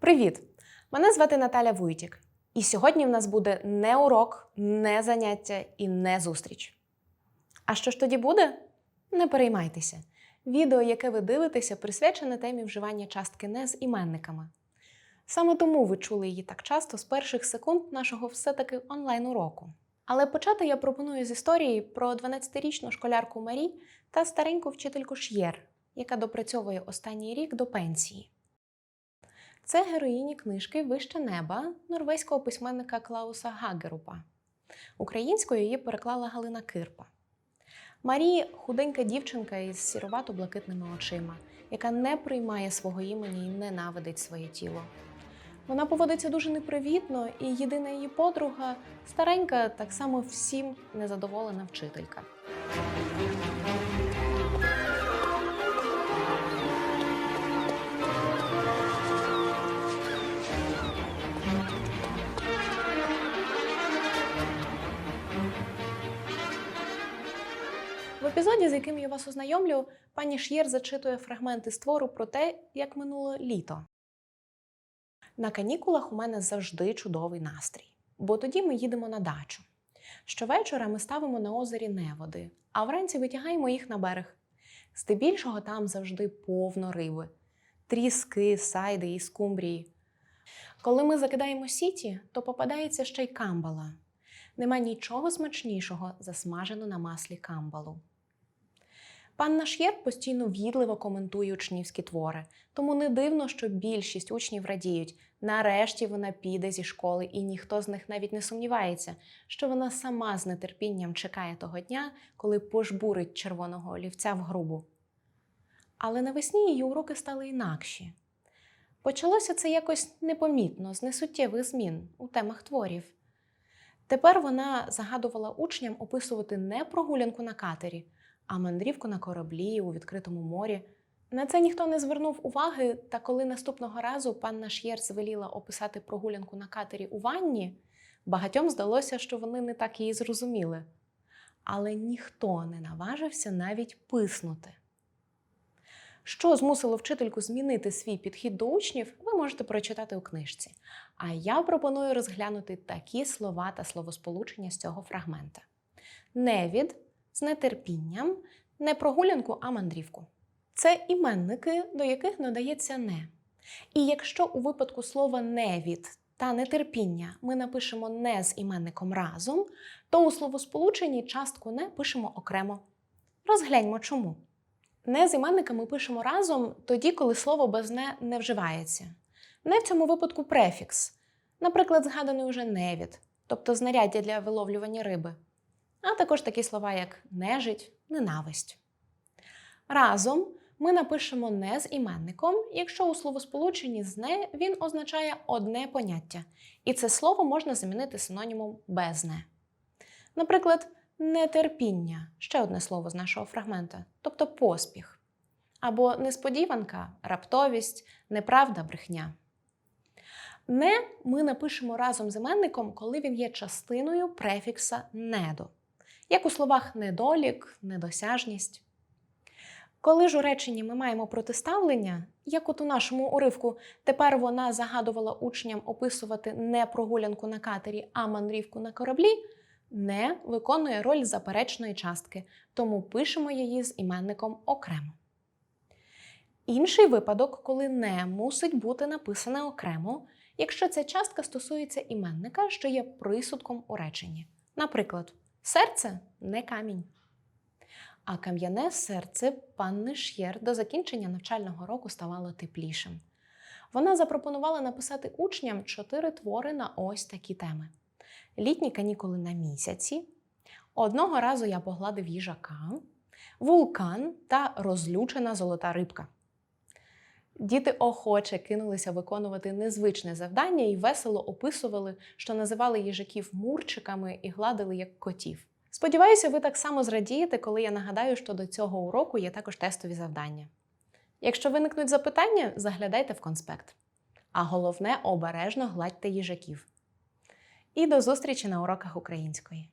Привіт! Мене звати Наталя Вуйтік. І сьогодні в нас буде не урок, не заняття і не зустріч. А що ж тоді буде? Не переймайтеся. Відео, яке ви дивитеся, присвячене темі вживання частки «не» з іменниками. Саме тому ви чули її так часто з перших секунд нашого все-таки онлайн-уроку. Але почати я пропоную з історії про 12-річну школярку Марі та стареньку вчительку Ш'єр, яка допрацьовує останній рік до пенсії. Це героїні книжки Вище неба норвезького письменника Клауса Гагерупа. Українською її переклала Галина Кирпа. Марі худенька дівчинка із сіровато-блакитними очима, яка не приймає свого імені і ненавидить своє тіло. Вона поводиться дуже непривітно, і єдина її подруга старенька, так само всім незадоволена вчителька. Епізоді, з яким я вас ознайомлю, пані Ш'єр зачитує фрагменти з твору про те, як минуло літо. На канікулах у мене завжди чудовий настрій, бо тоді ми їдемо на дачу. Щовечора ми ставимо на озері неводи, а вранці витягаємо їх на берег. Здебільшого там завжди повно риби, тріски, сайди і скумбрії. Коли ми закидаємо сіті, то попадається ще й камбала. Нема нічого смачнішого за смажену на маслі камбалу. Пан Ш'єр постійно в'їдливо коментує учнівські твори, тому не дивно, що більшість учнів радіють. Нарешті вона піде зі школи, і ніхто з них навіть не сумнівається, що вона сама з нетерпінням чекає того дня, коли пожбурить червоного олівця в грубу. Але навесні її уроки стали інакші. Почалося це якось непомітно, з несуттєвих змін у темах творів. Тепер вона загадувала учням описувати не прогулянку на катері, а мандрівку на кораблі у відкритому морі. На це ніхто не звернув уваги, та коли наступного разу панна Ш'єр звеліла описати прогулянку на катері у ванні, багатьом здалося, що вони не так її зрозуміли. Але ніхто не наважився навіть писнути. Що змусило вчительку змінити свій підхід до учнів, ви можете прочитати у книжці. А я пропоную розглянути такі слова та словосполучення з цього фрагмента: невід з нетерпінням, не прогулянку, а мандрівку. Це іменники, до яких надається не. І якщо у випадку слова невід та нетерпіння ми напишемо не з іменником разом, то у словосполученні частку не пишемо окремо. Розгляньмо чому. Не з іменниками пишемо разом тоді, коли слово без не не вживається. Не в цьому випадку префікс. Наприклад, згаданий уже невід, тобто знаряддя для виловлювання риби. А також такі слова, як нежить, ненависть. Разом ми напишемо не з іменником, якщо у словосполученні з не він означає одне поняття, і це слово можна замінити синонімом без не. Наприклад, нетерпіння ще одне слово з нашого фрагмента, тобто поспіх. Або несподіванка, раптовість, неправда, брехня. Не ми напишемо разом з іменником, коли він є частиною префікса недо, як у словах недолік, недосяжність. Коли ж у реченні ми маємо протиставлення, як от у нашому уривку, тепер вона загадувала учням описувати не прогулянку на катері, а мандрівку на кораблі, не виконує роль заперечної частки, тому пишемо її з іменником окремо. Інший випадок, коли не мусить бути написане окремо, якщо ця частка стосується іменника, що є присудком у реченні. Наприклад, серце не камінь. А кам'яне серце панни Ш'єр до закінчення навчального року ставало теплішим. Вона запропонувала написати учням чотири твори на ось такі теми: літні канікули на місяці. Одного разу я погладив їжака, вулкан та розлючена золота рибка. Діти охоче кинулися виконувати незвичне завдання і весело описували, що називали їжаків мурчиками і гладили як котів. Сподіваюся, ви так само зрадієте, коли я нагадаю, що до цього уроку є також тестові завдання. Якщо виникнуть запитання, заглядайте в конспект. А головне, обережно гладьте їжаків. І до зустрічі на уроках української.